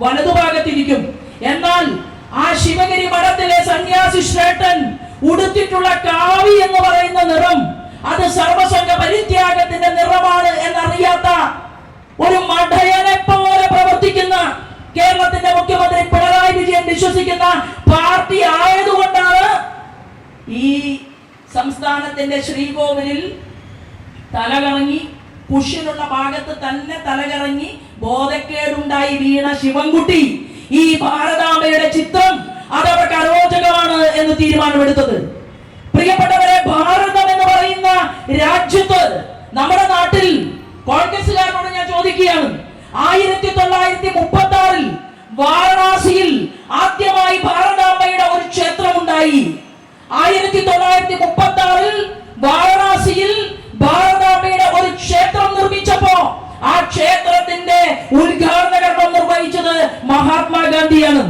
വലതുഭാഗത്തിരിക്കും. എന്നാൽ ആ ശിവഗിരി മഠത്തിലെ സന്യാസി ശ്രേഷ്ഠൻ ഉടുത്തിട്ടുള്ള കാവി എന്ന് പറയുന്ന നിറം അത് സർവസംഘ പരിത്യാഗത്തിന്റെ നിറമാണ് എന്നറിയാത്ത ഒരു മഠയനെ പോലെ പ്രവർത്തിക്കുന്ന കേരളത്തിന്റെ മുഖ്യമന്ത്രി പിണറായി വിജയൻ വിശ്വസിക്കുന്ന പാർട്ടി ആയതുകൊണ്ടാണ് ഈ സംസ്ഥാനത്തിന്റെ ശ്രീകോവിലിൽ തലകറങ്ങി കുഷ്യനുള്ള ഭാഗത്ത് തന്നെ തലകറങ്ങി ബോധക്കേടുണ്ടായി വീണ ശിവൻകുട്ടി. ഈ ഭാരതാംബയുടെ ചിത്രം അതവർക്ക് അരോചകമാണ് എന്ന് തീരുമാനമെടുത്തത്. പ്രിയപ്പെട്ടവരെ ഭാരതം എന്ന് പറയുന്ന രാജ്യത്ത് നമ്മുടെ നാട്ടിൽ കോൺഗ്രസുകാരോട് ഞാൻ ചോദിക്കുകയാണ്. ആയിരത്തി തൊള്ളായിരത്തി മുപ്പത്തി ആറിൽ വാരണാസിയിൽ ആദ്യമായി ഭാരതാംബയുടെ ഒരു ക്ഷേത്രമുണ്ടായി. ആയിരത്തി തൊള്ളായിരത്തി മുപ്പത്തി ആറിൽ വാരണാസിയിൽ ഭാരതാംബയുടെ ഒരു ക്ഷേത്രം നിർമ്മിച്ചപ്പോ ആ ക്ഷേത്രത്തിന്റെ ഉദ്ഘാടന കർമ്മം നിർവഹിച്ചത് മഹാത്മാഗാന്ധിയാണ്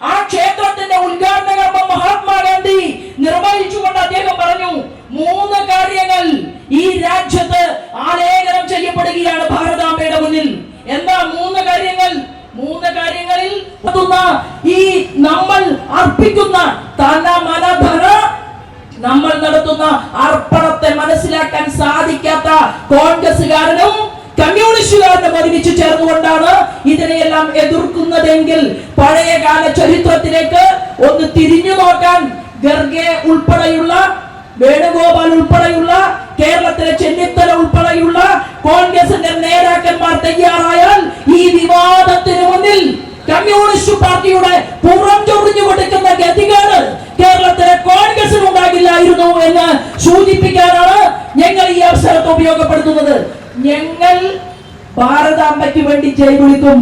ആ ക്ഷേത്രത്തിന്റെ ഉദ്ഘാടന കർമ്മം മഹാത്മാഗാന്ധി നിർവഹിച്ചുകൊണ്ട് അദ്ദേഹം പറഞ്ഞു മൂന്ന് കാര്യങ്ങൾ ഈ രാജ്യത്ത് ആലേഖനം ചെയ്യപ്പെടുകയാണ് ഭാരതാംബയുടെ മുന്നിൽ എന്താ മൂന്ന് കാര്യങ്ങൾ മൂന്ന് കാര്യങ്ങളിൽ നടത്തുന്ന ഈ നമ്മൾ അർപ്പിക്കുന്ന തന മനധന നമ്മൾ നടത്തുന്ന അർപ്പണത്തെ മനസ്സിലാക്കാൻ സാധിക്കാത്ത കോൺഗ്രസുകാരനും കമ്മ്യൂണിസ്റ്റുകാരനും ഒരുമിച്ച് ചേർന്നുകൊണ്ടാണ് ഇതിനെയെല്ലാം എതിർക്കുന്നതെങ്കിൽ പഴയകാല ചരിത്രത്തിലേക്ക് ഒന്ന് തിരിഞ്ഞു നോക്കാൻ ഗർഗെ ഉൾപ്പെടെയുള്ള വേണുഗോപാൽ ഉൾപ്പെടെയുള്ള കേരളത്തിലെ ചെന്നിത്തല ഉൾപ്പെടെയുള്ള കോൺഗ്രസിന്റെ നേതാക്കന്മാർ തയ്യാറായാൽ ഈ വിവാദത്തിന് മുന്നിൽ കമ്മ്യൂണിസ്റ്റ് പാർട്ടിയുടെ പുറം ചൊറിഞ്ഞു കൊടുക്കുന്ന ഗതികേട് കേരളത്തിലെ കോൺഗ്രസിന് ഉണ്ടാകില്ലായിരുന്നു എന്ന് സൂചിപ്പിക്കാനാണ് ഞങ്ങൾ ഉപയോഗപ്പെടുത്തുന്നത്. ഞങ്ങൾ ഭാരതാംബയ്ക്ക് വേണ്ടി ജയ് വിളിക്കും.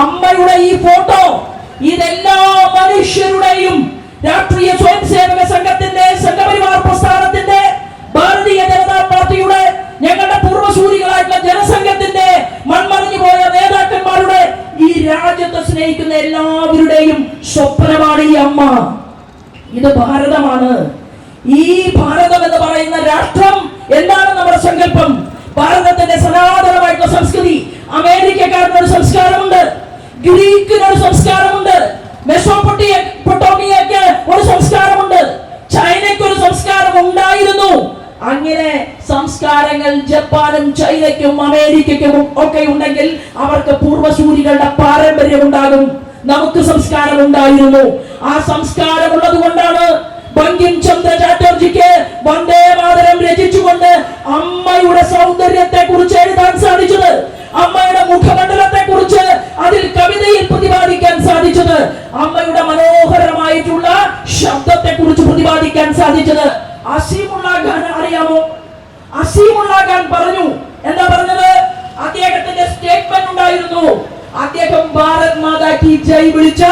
അമ്മയുടെ ഈ ഫോട്ടോ ഇതെല്ലാ മനുഷ്യരുടെയും രാഷ്ട്രീയ സ്വയം സേവക സംഘത്തിന്റെ സംഘപരിവാർ പ്രസ്ഥാനത്തിന്റെ ഭാരതീയ ജനതാ പാർട്ടിയുടെ ഞങ്ങളുടെ പൂർവസൂരികളായിട്ടുള്ള ജനസംഘത്തിന്റെ മൺമറിഞ്ഞു പോയ നേതാക്കന്മാരുടെ ഈ രാജ്യത്തെ സ്നേഹിക്കുന്ന എല്ലാവരുടെയും സ്വപ്നമാണ് ഈ അമ്മ. ഇത് ഭാരതമാണ്. ഈ ഭാരതം എന്ന് പറയുന്ന രാഷ്ട്രം എന്താണ് നമ്മുടെ സങ്കല്പം ഭാരതത്തിന്റെ സനാതനമായിട്ടുള്ള സംസ്കൃതി അമേരിക്കക്കാരനൊരു സംസ്കാരമുണ്ട് ഗ്രീക്കിനൊരു സംസ്കാരമുണ്ട് മെസോപ്പൊട്ടിയ പൊട്ടോമിയക്ക് ഒരു സംസ്കാരമുണ്ട് ചൈനയ്ക്ക് ഒരു സംസ്കാരം ഉണ്ടായിരുന്നു അങ്ങനെ സംസ്കാരങ്ങൾ ജപ്പാനും ചൈനയ്ക്കും അമേരിക്കയ്ക്കും ഒക്കെ ഉണ്ടെങ്കിൽ അവർക്ക് പൂർവസൂരികളുടെ പാരമ്പര്യം ഉണ്ടാകും. നമുക്ക് സംസ്കാരം ഉണ്ടായിരുന്നു. ആ സംസ്കാരം ഉള്ളത് കൊണ്ടാണ് ബങ്കിം ചന്ദ്ര ചാറ്റർജിക്ക് വന്ദേ മാതരം രചിച്ചുകൊണ്ട് അമ്മയുടെ സൗന്ദര്യത്തെ കുറിച്ച് എഴുതാൻ സാധിച്ചത്. അമ്മയുടെ മുഖമണ്ഡലത്തെ കുറിച്ച് അതിൽ കവിതയിൽ പ്രതിപാദിക്കാൻ സാധിച്ചത്. അമ്മയുടെ മനോഹരമായിട്ടുള്ള ശബ്ദത്തെ കുറിച്ച് പ്രതിപാദിക്കാൻ സാധിച്ചത്. അസീമുള്ള ഖാൻ അറിയാമോ? അസീമുള്ള ഖാൻ പറഞ്ഞു ഉണ്ടായിരുന്നു. അദ്ദേഹം ഭാരത് മാതാ കി ജയ് വിളിച്ച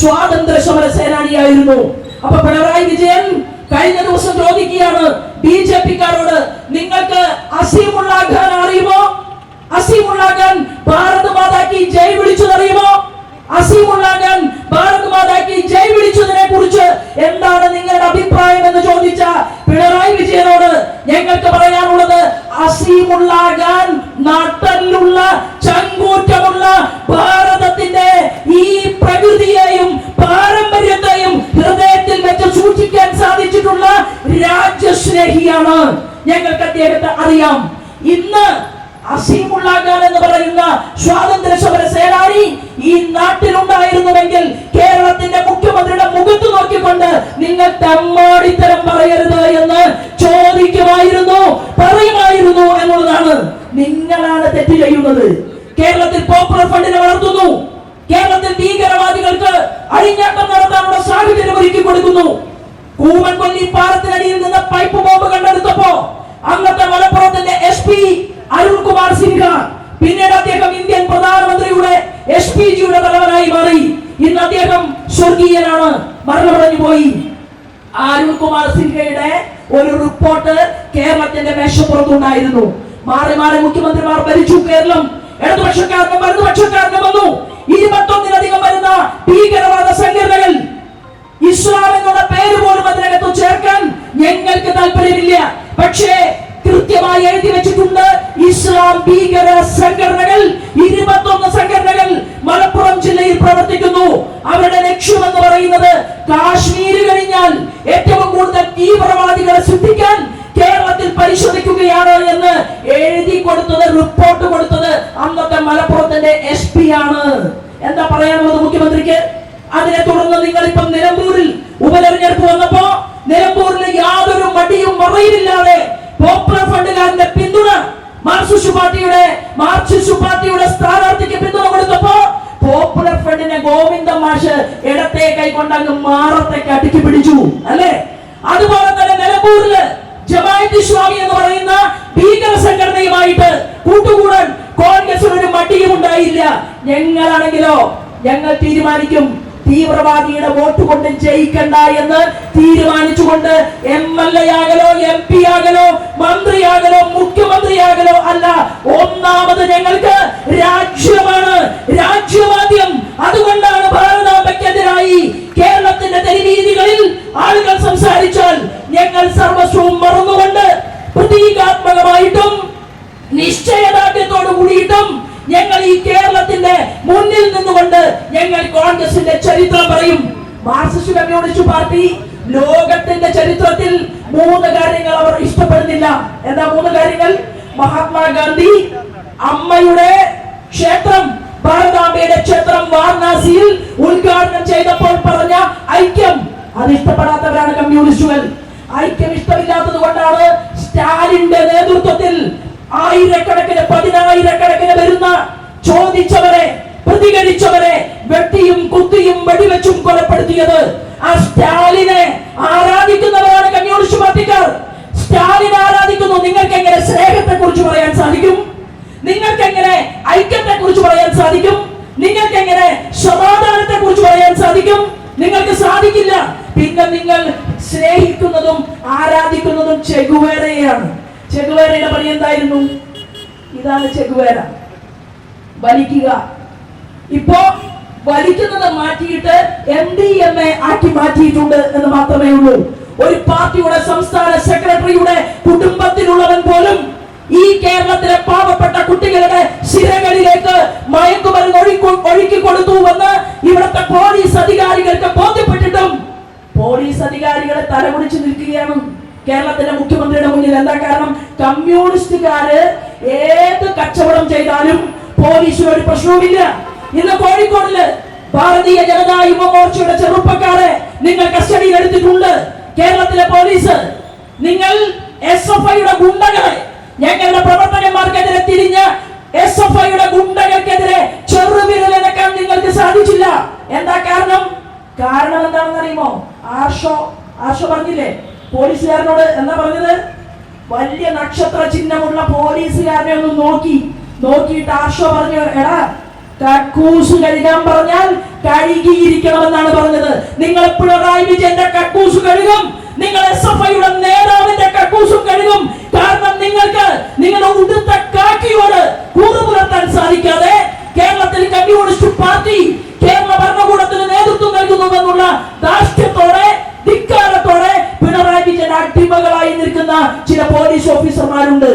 സ്വാതന്ത്ര്യ സമര സേനാനിയായിരുന്നു. അപ്പൊ പിണറായി വിജയൻ കഴിഞ്ഞ ദിവസം ചോദിക്കുകയാണ് ബി ജെ പിക്കാരോട് നിങ്ങൾക്ക് അസീമുള്ള ഖാൻ അറിയുമോ? അസീമുള്ള ഖാൻ ഭാരത് മാതാ കി ജയ് വിളിച്ചത് അറിയുമോ അസീമുള്ള ഖാൻ ഭാരത് ജയ് വിളിച്ചതിനെ കുറിച്ച് എന്താണ് നിങ്ങളുടെ അഭിപ്രായം എന്ന് ചോദിച്ച പിണറായി വിജയനോട് ഞങ്ങൾക്ക് പറയാനുള്ളത് അസീമുള്ള ഖാൻ നാട്ടലിലുള്ള ചങ്കൂറ്റമുള്ള ഭാരതത്തിന്റെ ഈ പ്രകൃതിയെയും പാരമ്പര്യത്തെയും ഹൃദയത്തിൽ വെച്ച് സൂക്ഷിക്കാൻ സാധിച്ചിട്ടുള്ള രാജ്യസ്നേഹിയാണ്. ഞങ്ങൾക്ക് അദ്ദേഹത്തെ അറിയാം. ഇന്ന് അസീമുള്ള എന്ന് പറയുന്ന സ്വാതന്ത്ര്യ സമര സേനാനി ഈ നാട്ടിലുണ്ടായിരുന്നുവെങ്കിൽ കേരളത്തിന്റെ മുഖ്യമന്ത്രിയുടെ മുഖത്ത് നോക്കിക്കൊണ്ട് നിങ്ങൾ തമ്മാടിത്തരം പറയരുത് എന്ന് ചോദിക്കുമായിരുന്നു പറയുമായിരുന്നു എന്നുള്ളതാണ് നിങ്ങളാണ് തെറ്റ് ചെയ്യുന്നത്. കേരളത്തിൽ പോപ്പുലർ ഫണ്ടിനെ വളർത്തുന്നു. കേരളത്തിൽ ഭീകരവാദികൾക്ക് അഴിഞ്ഞാട്ടം നടത്താനുള്ള സാഹചര്യം ഒരുക്കി കൊടുക്കുന്നു. കൂമൻകൊല്ലി പാലത്തിനടിയിൽ നിന്ന് പൈപ്പ് ബോംബ് കണ്ടെടുത്തപ്പോ അന്നത്തെ മലപ്പുറത്തിന്റെ എസ് പി അരുൺകുമാർ സിൻഹ പിന്നീട് എസ് പി ജിയുടെ തലവനായി മാറി. ഇന്ന് അദ്ദേഹം സ്വർഗീയനാണ്. മരണമടഞ്ഞു പോയി. അരുൺകുമാർ സിൻഹയുടെ ഒരു റിപ്പോർട്ട് കേരളത്തിന്റെ മേശപ്പുറത്തുണ്ടായിരുന്നു മാറി മാറി മുഖ്യമന്ത്രിമാർ ഭരിച്ചു കേരളം. ഇടതുപക്ഷക്കാരനും വലതുപക്ഷക്കാരനും വന്നു. ഇരുപത്തൊന്നിലധികം വരുന്ന ഭീകരവാദ സംഘടനകൾ. ഇസ്ലാം എന്നുള്ള പേര് പോലും അതിനകത്ത് ചേർക്കാൻ ഞങ്ങൾക്ക് താല്പര്യമില്ല. പക്ഷേ കൃത്യമായി എഴുതി വെച്ചിട്ടുണ്ട്. ഇസ്ലാം ഭീകര സംഘടനകൾ ഇരുപത്തൊന്ന് സംഘടനകൾ മലപ്പുറം ജില്ലയിൽ പ്രവർത്തിക്കുന്നു. അവരുടെ ലക്ഷ്യം എന്ന് പറയുന്നത് കാശ്മീർ കഴിഞ്ഞാൽ ഏറ്റവും കൂടുതൽ തീവ്രവാദികളെ സൃഷ്ടിക്കാൻ കേരളത്തിൽ പരിശോധിക്കുകയാണ് എന്ന് എഴുതി കൊടുത്തത് റിപ്പോർട്ട് കൊടുത്തത് അന്നത്തെ മലപ്പുറത്തിന്റെ എസ് പി ആണ്. എന്താ പറയാനുള്ളത് മുഖ്യമന്ത്രിക്ക്? അതിനെ തുടർന്ന് നിങ്ങൾ ഇപ്പം നിലമ്പൂരിൽ ഉപതെരഞ്ഞെടുപ്പ് വന്നപ്പോ നിലമ്പൂരിൽ യാതൊരു മടിയും മറയിലില്ലാതെ പോപ്പുലർ ഫണ്ടുകാരന്റെ പിന്തുണ മാർക്സിസ്റ്റ് പാർട്ടിയുടെ മാർക്സിസ്റ്റ് പാർട്ടിയുടെ സ്ഥാനാർത്ഥിക്ക് പിന്തുണ കൊടുത്തപ്പോ പോപ്പുലർ ഫ്രണ്ടിനെ ഗോവിന്ദ മാഷ് ഇടത്തെ കൈകൊണ്ട് അങ്ങ് മാറത്തേക്ക് അടുക്കി പിടിച്ചു അല്ലേ? അതുപോലെ തന്നെ നിലമ്പൂരിൽ ജമാഅത്ത് സ്വാമി എന്ന് പറയുന്ന ഭീകര സംഘടനയുമായിട്ട് കൂട്ടുകൂടാൻ കോൺഗ്രസിന് ഒരു മടിയും ഉണ്ടായില്ല ഞങ്ങളാണെങ്കിലോ ഞങ്ങൾ തീരുമാനിക്കും. തീവ്രവാദിയുടെ വോട്ട് കൊണ്ട് ജയിക്കണ്ട എന്ന് തീരുമാനിച്ചുകൊണ്ട് എം എൽ എ ആകലോ എം പി ആകലോ മന്ത്രിയാകലോ മുഖ്യമന്ത്രിയാകലോ അല്ല ഒന്നാമത് ഞങ്ങൾക്ക് രാജ്യമാണ്. രാജ്യവാദ്യം. അതുകൊണ്ടാണ് ഭാരതാംബയ്ക്കെതിരായി കേരളത്തിന്റെ തെരുവീതികളിൽ ആളുകൾ സംസാരിച്ചാൽ ഞങ്ങൾ സർവസ്വവും മറന്നുകൊണ്ട് പ്രതീകാത്മകമായിട്ടും നിശ്ചയദാർഢ്യത്തോട് കൂടിയിട്ടും ഞങ്ങൾ ഈ കേരളത്തിന്റെ മുന്നിൽ നിന്നുകൊണ്ട് ഞങ്ങൾ കോൺഗ്രസിന്റെ ചരിത്രം പറയും. മാർക്സിസ്റ്റ് കമ്മ്യൂണിസ്റ്റ് പാർട്ടി ലോകത്തിന്റെ ചരിത്രത്തിൽ മൂന്ന് കാര്യങ്ങൾ അവർ ഇഷ്ടപ്പെടുന്നില്ല. എന്താ മൂന്ന് കാര്യങ്ങൾ? മഹാത്മാഗാന്ധി അമ്മയുടെ ക്ഷേത്രം ഭാരതാംബയുടെ ക്ഷേത്രം വാരണാസിയിൽ ഉദ്ഘാടനം ചെയ്തപ്പോൾ പറഞ്ഞ ഐക്യം. അത് ഇഷ്ടപ്പെടാത്തവരാണ് കമ്മ്യൂണിസ്റ്റുകൾ. ഐക്യം ഇഷ്ടമില്ലാത്തത് കൊണ്ടാണ് സ്റ്റാലിന്റെ നേതൃത്വത്തിൽ ആയിരക്കണക്കിന് ചോദിച്ചവരെ പ്രതികരിച്ചവരെ വെട്ടിയും കുത്തിയും വെടിവെച്ചും കൊലപ്പെടുത്തിയത് ആ സ്റ്റാലിനെ ആരാധിക്കുന്നവരാണ് കമ്മ്യൂണിസ്റ്റ് പാർട്ടിക്കാർ. സ്റ്റാലിൻ ആരാധിക്കുന്നു നിങ്ങൾക്ക് എങ്ങനെ സ്നേഹത്തെ കുറിച്ച് പറയാൻ സാധിക്കും? നിങ്ങൾക്ക് എങ്ങനെ ഐക്യത്തെ കുറിച്ച് പറയാൻ സാധിക്കും? നിങ്ങൾക്ക് എങ്ങനെ സമാധാനത്തെ കുറിച്ച് പറയാൻ സാധിക്കും? നിങ്ങൾക്ക് സാധിക്കില്ല. പിന്നെ നിങ്ങൾ സ്നേഹിക്കുന്നതും ആരാധിക്കുന്നതും ചെഗുവേരയാണ്. ചെഗുവേരയുടെ പണി എന്തായിരുന്നു? ഇതാണ് ചെഗുവേര. വലിക്കുക. ഇപ്പോ വലിക്കുന്നത് മാറ്റിയിട്ട് എം ഡി എം എ ആക്കി മാറ്റിയിട്ടുണ്ട് എന്ന് മാത്രമേ ഉള്ളൂ. ഒരു പാർട്ടിയുടെ സംസ്ഥാന സെക്രട്ടറിയുടെ കുടുംബത്തിലുള്ളവൻ പോലും ഈ കേരളത്തിലെ പാവപ്പെട്ട കുട്ടികളുടെ ശിരകളിലേക്ക് മയക്കുമരുന്ന് ഒഴുക്കി ഒഴുക്കി കൊടുത്തുവെന്ന് ഇവിടുത്തെ പോലീസ് അധികാരികൾക്ക് ബോധ്യപ്പെട്ടിട്ടും പോലീസ് അധികാരികളെ തലമുടിച്ച് നിൽക്കുകയാണ്. കേരളത്തിലെ മുഖ്യമന്ത്രിയുടെ മുന്നിൽ എന്താ കാരണം? കമ്മ്യൂണിസ്റ്റുകാര് ഏത് കച്ചവടം ചെയ്താലും പോലീസിന് ഒരു പ്രശ്നവുമില്ല. ഇന്ന് കോഴിക്കോടിൽ ഭാരതീയ ജനതാ യുവമോർച്ചയുടെ ചെറുപ്പക്കാരെ നിങ്ങൾ കസ്റ്റഡിയിൽ എടുത്തിട്ടുണ്ട്. കേരളത്തിലെ പോലീസ് നിങ്ങൾ എസ് എഫ് ഐയുടെ ഗുണ്ടകളെ ഞങ്ങളുടെ പ്രവർത്തകന്മാർക്കെതിരെ തിരിഞ്ഞ് എസ് എഫ് ഐയുടെ ഗുണ്ടകൾക്കെതിരെ ചെറുവിരലക്കാൻ നിങ്ങൾക്ക് സാധിച്ചില്ല. എന്താ കാരണം? കാരണം എന്താണെന്ന് അറിയുമോ ആർഷോ ആർഷോ പറഞ്ഞില്ലേ? പോലീസുകാരനോട് എന്താ പറഞ്ഞത്? വലിയ നക്ഷത്ര ചിഹ്നമുള്ള പോലീസുകാരനെ ഒന്ന് നോക്കി. നോക്കിയിട്ട് ആർഷോ പറഞ്ഞു എടാ കക്കൂസ് കഴുകാൻ പറഞ്ഞാൽ കഴുകിയിരിക്കണമെന്നാണ് പറഞ്ഞത്. നിങ്ങൾ പിണറായി വിജയന്റെ കക്കൂസ് കഴുകും. നിങ്ങൾ എസ് എഫ് ഐയുടെ നേതാവിന്റെ കക്കൂസും കഴുകും. കാരണം നിങ്ങൾക്ക് നിങ്ങളുടെ ഉടുത്ത കാക്കിയോട് കൂറു പുലർത്താൻ സാധിക്കാതെ കേരളത്തിൽ കമ്മ്യൂണിസ്റ്റ് പാർട്ടി കേരള ഭരണകൂടത്തിന് നേതൃത്വം നൽകുന്നുവെന്നുള്ള ദാർഷ്ട്യത്തോടെ ധിക്കാരത്തോടെ പിണറായി വിജയൻ അടിമകളായി നിൽക്കുന്ന ചില പോലീസ് ഓഫീസർമാരുണ്ട്.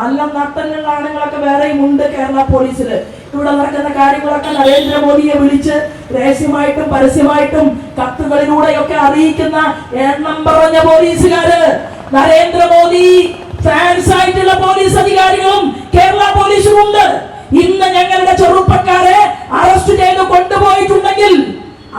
നല്ല നട്ടലുള്ള ആണുങ്ങളൊക്കെ വേറെയും ഉണ്ട് കേരള പോലീസിൽ ഇവിടെ നടക്കുന്ന കാര്യങ്ങളൊക്കെ നരേന്ദ്രമോദിയെ വിളിച്ച് രഹസ്യമായിട്ടും പരസ്യമായിട്ടും കത്തുകളിലൂടെയൊക്കെ അറിയിക്കുന്ന എണ്ണം പറഞ്ഞ പോലീസുകാര്. നരേന്ദ്രമോദി ഫാൻസ് ആയിട്ടുള്ള പോലീസ് അധികാരികളും കേരള പോലീസും ഉണ്ട് ഇന്ന് ഞങ്ങളുടെ ചെറുപ്പക്കാരെ അറസ്റ്റ് ചെയ്ത് കൊണ്ടുപോയിട്ടുണ്ടെങ്കിൽ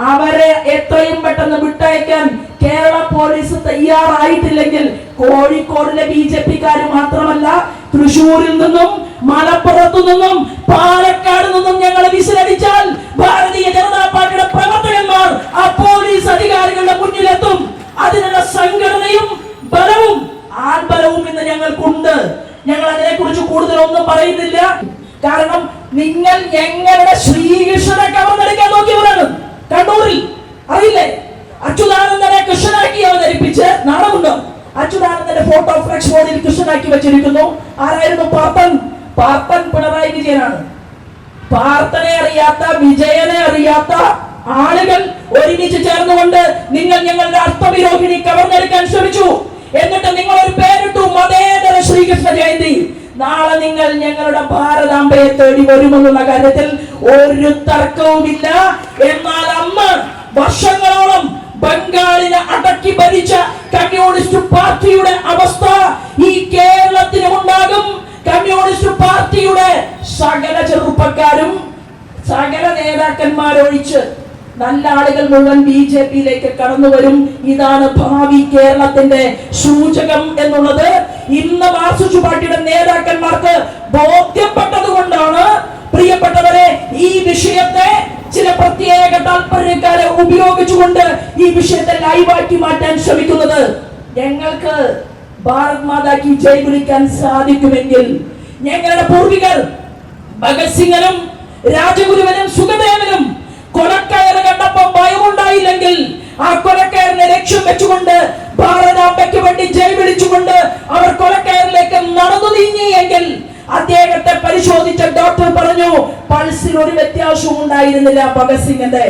അവരെ എത്രയും പെട്ടെന്ന് വിട്ടയക്കാൻ കേരള പോലീസ് തയ്യാറായിട്ടില്ലെങ്കിൽ കോഴിക്കോടിലെ ബി ജെ പിക്കാർ മാത്രമല്ല തൃശൂരിൽ നിന്നും മലപ്പുറത്തു നിന്നും പാലക്കാട് നിന്നും ഞങ്ങൾ വിസിലടിച്ചാൽ ഭാരതീയ ജനതാ പാർട്ടിയുടെ പ്രവർത്തകന്മാർ ആ പോലീസ് അധികാരികളുടെ മുന്നിലെത്തും. അതിനുള്ള സംഘടനയും ബലവും ആൾബലവും ഇന്ന് ഞങ്ങൾക്കുണ്ട്. ഞങ്ങൾ അതിനെ കുറിച്ച് കൂടുതലൊന്നും പറയുന്നില്ല. കാരണം നിങ്ങൾ ഞങ്ങളുടെ ശ്രീകൃഷ്ണനെ കവർന്നെടുക്കാൻ നോക്കിയവരാണ്. ഫോട്ടോ ഫ്ലക്സ് ബോർഡിൽ കൃഷ്ണനാക്കി വെച്ചിരിക്കുന്നു. ആരായിരുന്നു പാർത്തൻ പാർത്തൻ പിണറായി വിജയനാണ്. പാർത്തനെ അറിയാത്ത വിജയനെ അറിയാത്ത ആളുകൾ ഒരുമിച്ച് ചേർന്നുകൊണ്ട് നിങ്ങൾ ഞങ്ങളുടെ അർത്ഥവിരോഹിണി കവർന്നെടുക്കാൻ ശ്രമിച്ചു. എന്നിട്ട് നിങ്ങൾ ഒരു പേരിട്ടു മതേതര ശ്രീകൃഷ്ണ ജയന്തി. നാളെ നിങ്ങൾ ഞങ്ങളുടെ ഭാരതാംബയെ തേടി വരുമെന്നുള്ള കാര്യത്തിൽ ഒരു തർക്കവുമില്ല. എന്നാൽ അമ്മ വർഷങ്ങളോളം ബംഗാളിനെ അടക്കി ഭരിച്ച കമ്മ്യൂണിസ്റ്റ് പാർട്ടിയുടെ അവസ്ഥ ഈ കേരളത്തിലും ഉണ്ടാകും. കമ്മ്യൂണിസ്റ്റ് പാർട്ടിയുടെ സകല ചെറുപ്പക്കാരും സകല നേതാക്കന്മാരൊഴിച്ച് നല്ല ആളുകൾ മുഴുവൻ ബി ജെ പിയിലേക്ക് കടന്നു വരും. ഇതാണ് ഭാവി കേരളത്തിന്റെ സൂചകം എന്നുള്ളത്. ഇന്ന് മാർക്സിസ്റ്റ് പാർട്ടിയുടെ നേതാക്കന്മാർക്ക് ബോധ്യപ്പെട്ടത് കൊണ്ടാണ് പ്രിയപ്പെട്ടവരെ ഈ ഉപയോഗിച്ചുകൊണ്ട് ഈ വിഷയത്തെ ലൈവാക്കി മാറ്റാൻ ശ്രമിക്കുന്നത് ഞങ്ങൾക്ക് ഭാരത് മാതാക്കി ജയ് വിളിക്കാൻ സാധിക്കുമെങ്കിൽ ഞങ്ങളുടെ പൂർവികർ ഭഗത് സിംഗനും രാജഗുരുവനും സുഖദേവനും കൊലക്കയറ് കണ്ടപ്പോ ഭയമുണ്ടായില്ലെങ്കിൽ ആ കൊലക്കയറിനെ ലക്ഷ്യം വെച്ചുകൊണ്ട് ഭാരതാംബയ്ക്ക് വേണ്ടി ജയ് വിളിച്ചുകൊണ്ട് അവർ കൊലക്കയറിലേക്ക് നടന്നു നീങ്ങിയെങ്കിൽ അദ്ദേഹത്തെ പരിശോധിച്ച ഡോക്ടർ പറഞ്ഞു പൾസിൽ ഒരു വ്യത്യാസവും ഉണ്ടായിരുന്നില്ല ഭഗത് സിംഗിന്റെ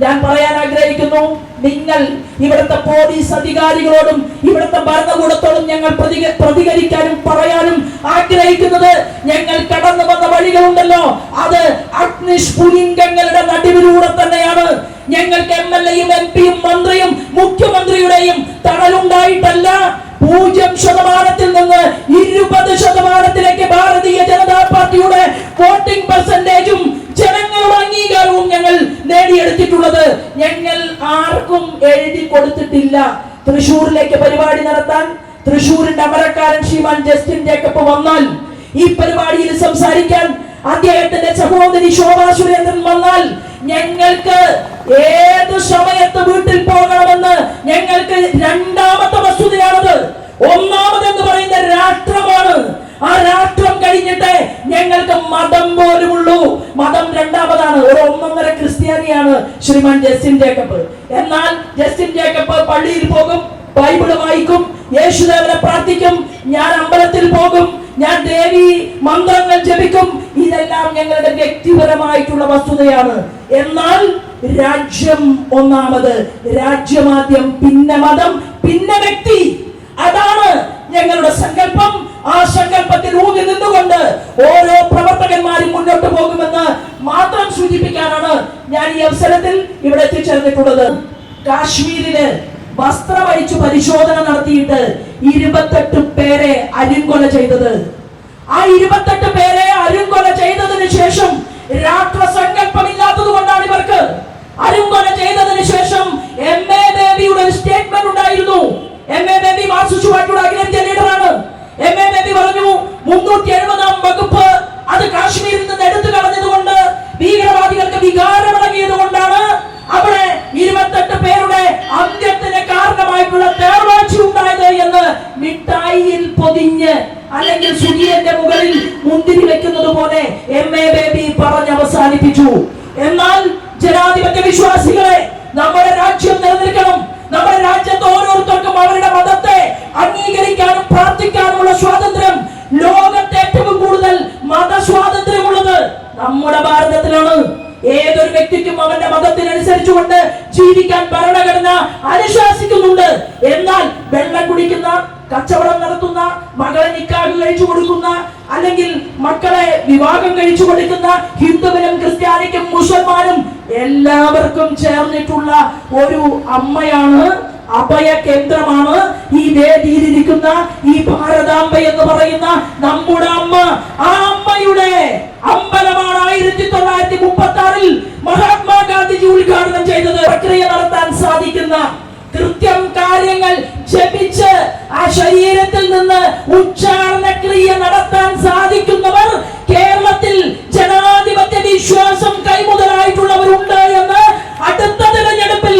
ഞാൻ പറയാൻ ആഗ്രഹിക്കുന്നു നിങ്ങൾ ഇവിടുത്തെ പോലീസ് അധികാരികളോടും ഇവിടുത്തെ ഭരണകൂടത്തോടും ഞങ്ങൾ പ്രതിക- പ്രതികരിക്കാനും പറയാനും ആഗ്രഹിക്കുന്നത് ഞങ്ങൾ കടന്നു വന്ന വഴികളുണ്ടല്ലോ. അത് അഗ്നിസ്ഫുലിംഗങ്ങളുടെ നടുവിലൂടെ തന്നെയാണ്. ഞങ്ങൾക്ക് എം എൽ എയും എം പിയും മന്ത്രിയും മുഖ്യമന്ത്രിയുടെയും തണലുണ്ടായിട്ടല്ല. പൂജ്യം ശതമാനത്തിൽ നിന്ന് ഇരുപത് ശതമാനത്തിലേക്ക് ഭാരതീയ ജനതാ കൊടുത്തിട്ടില്ല തൃശൂരിലേക്ക് പരിപാടി നടത്താൻ തൃശൂരിന്റെ അമരക്കാരൻ ശ്രീമാൻ ജസ്റ്റിൻ ജേക്കബ് വന്നാൽ ഈ പരിപാടിയിൽ സംസാരിക്കാൻ അദ്ദേഹത്തിന്റെ സഹോദരി ശോഭാ സുരേന്ദ്രൻ വന്നാൽ ഞങ്ങൾക്ക് ഏത് സമയത്ത് വീട്ടിൽ പോകണമെന്ന് ഞങ്ങൾക്ക് രണ്ടാമത്തെ വസ്തുതയാണത്. ഒന്നാമത് എന്ന് പറയുന്ന രാഷ്ട്രമാണ്. ആ രാഷ്ട്രം കഴിഞ്ഞിട്ട് ഞങ്ങൾക്ക് മതം പോലുമുള്ളൂ. മതം ക്രിസ്ത്യാനിയാണ് ശ്രീമാൻ ജസ്റ്റിൻ ജേക്കബ്. എന്നാൽ ജസ്റ്റിൻ ജേക്കബ് പള്ളിയിൽ പോകും ബൈബിൾ വായിക്കും യേശുദേവനെ പ്രാർത്ഥിക്കും ഞാൻ അമ്പലത്തിൽ പോകും ഞാൻ ദേവി മന്ത്രങ്ങൾ ജപിക്കും. ഇതെല്ലാം ഞങ്ങളുടെ വ്യക്തിപരമായിട്ടുള്ള വസ്തുതയാണ്. എന്നാൽ രാജ്യം ഒന്നാമത് രാജ്യമാദ്യം പിന്നെ മതം പിന്നെ വ്യക്തി അതാണ് ഞങ്ങളുടെ സങ്കല്പം ആ സങ്കല്പത്തിൽ ഊന്നി നിന്നുകൊണ്ട് ഓരോ പ്രവർത്തകന്മാരും മുന്നോട്ട് പോകുമെന്ന് മാത്രം സൂചിപ്പിക്കാനാണ് ഞാൻ ഈ അവസരത്തിൽ എത്തിച്ചേർന്നിട്ടുള്ളത് കാശ്മീരിൽ വസ്ത്രമഴിച്ചു പരിശോധന നടത്തിയിട്ട് ഇരുപത്തെട്ട് പേരെ അരിങ്കൊല ചെയ്തത്. ആ ഇരുപത്തെട്ട് പേരെ അരിങ്കൊല ചെയ്തതിന് ശേഷം രാഷ്ട്രസങ്കല്പമില്ലാത്തത് കൊണ്ടാണ് ഇവർക്ക് അരിങ്കൊല ചെയ്തതിന് ശേഷം എം എ ബേബിയുടെ ഒരു സ്റ്റേറ്റ്മെന്റ് ഉണ്ടായിരുന്നു. എം എ ബേബി മാർക്സിസ്റ്റ് മതത്തിനനുസരിച്ചുകൊണ്ട് ജീവിക്കാൻ ഭരണഘടന അനുശാസിക്കുന്നുണ്ട്. എന്നാൽ വെള്ളം കുടിക്കുന്ന കച്ചവടം നടത്തുന്ന മകളെ നിക്കാഹ് കഴിച്ചു കൊടുക്കുന്ന അല്ലെങ്കിൽ മക്കളെ വിവാഹം കഴിച്ചു കൊടുക്കുന്ന ഹിന്ദുവിനും ക്രിസ്ത്യാനിക്കും മുസൽമാനും എല്ലാവർക്കും ചേർന്നിട്ടുള്ള ഒരു അമ്മയാണ് അഭയ കേന്ദ്രമാണ്. ഈ വേദിയിലിരിക്കുന്ന ഈ ഭാരതാംബ എന്ന് പറയുന്ന നമ്മുടെ അമ്മ. ആ അമ്മയുടെ അമ്പലമാണ് ആയിരത്തി തൊള്ളായിരത്തി മുപ്പത്തി ആറിൽ മഹാത്മാഗാന്ധിജി ഉദ്ഘാടനം ചെയ്തത് പ്രക്രിയ നടത്താൻ സാധിക്കുന്ന കൃത്യം കാര്യങ്ങൾ ജപിച്ച് ആ ശരീരത്തിൽ നിന്ന് ഉച്ചാരണ ക്രിയ നടത്താൻ സാധിക്കുന്നവർ കേരളത്തിൽ ജനാധിപത്യ വിശ്വാസം കൈമുതലായിട്ടുള്ളവരുണ്ട് എന്ന് അടുത്ത തിരഞ്ഞെടുപ്പിൽ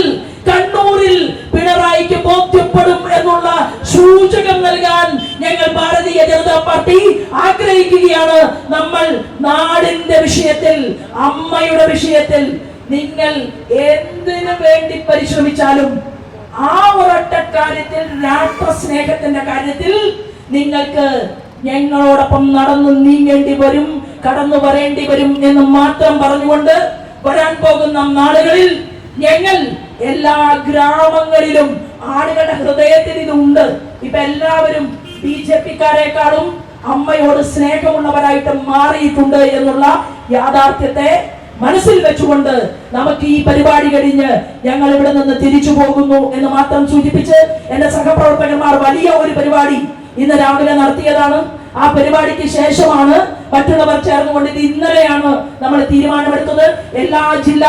ആഗ്രഹിക്കുകയാണ് നമ്മൾ നാടിന്റെ വിഷയത്തിൽ അമ്മയുടെ വിഷയത്തിൽ. നിങ്ങൾ എന്തിനു വേണ്ടി പരിശ്രമിച്ചാലും ആ ഒരൊറ്റ കാര്യത്തിൽ രാഷ്ട്രസ്നേഹത്തിന്റെ കാര്യത്തിൽ നിങ്ങൾക്ക് ഞങ്ങളോടൊപ്പം നടന്നു നീങ്ങേണ്ടി വരും കടന്നു വരേണ്ടി വരും എന്ന് മാത്രം പറഞ്ഞുകൊണ്ട് വരാൻ പോകുന്ന നാളുകളിൽ ഞങ്ങൾ എല്ലാ ഗ്രാമങ്ങളിലും ആളുകളുടെ ഹൃദയത്തിൽ ഇതുണ്ട് ഇപ്പൊ എല്ലാവരും ബി ജെ പിക്കാരെക്കാളും അമ്മയോട് സ്നേഹമുള്ളവരായിട്ട് മാറിയിട്ടുണ്ട് എന്നുള്ള യാഥാർത്ഥ്യത്തെ മനസ്സിൽ വെച്ചുകൊണ്ട് നമുക്ക് ഈ പരിപാടി കഴിഞ്ഞ് ഞങ്ങൾ ഇവിടെ നിന്ന് തിരിച്ചു പോകുന്നു എന്ന് മാത്രം സൂചിപ്പിച്ച് എന്റെ സഹപ്രവർത്തകന്മാർ വലിയ ഒരു പരിപാടി ഇന്ന് രാവിലെ നടത്തിയതാണ്. ആ പരിപാടിക്ക് ശേഷമാണ് മറ്റുള്ളവർ ചേർന്നുകൊണ്ട് ഇത് ഇന്നലെയാണ് നമ്മൾ തീരുമാനമെടുത്തത്. എല്ലാ ജില്ലാ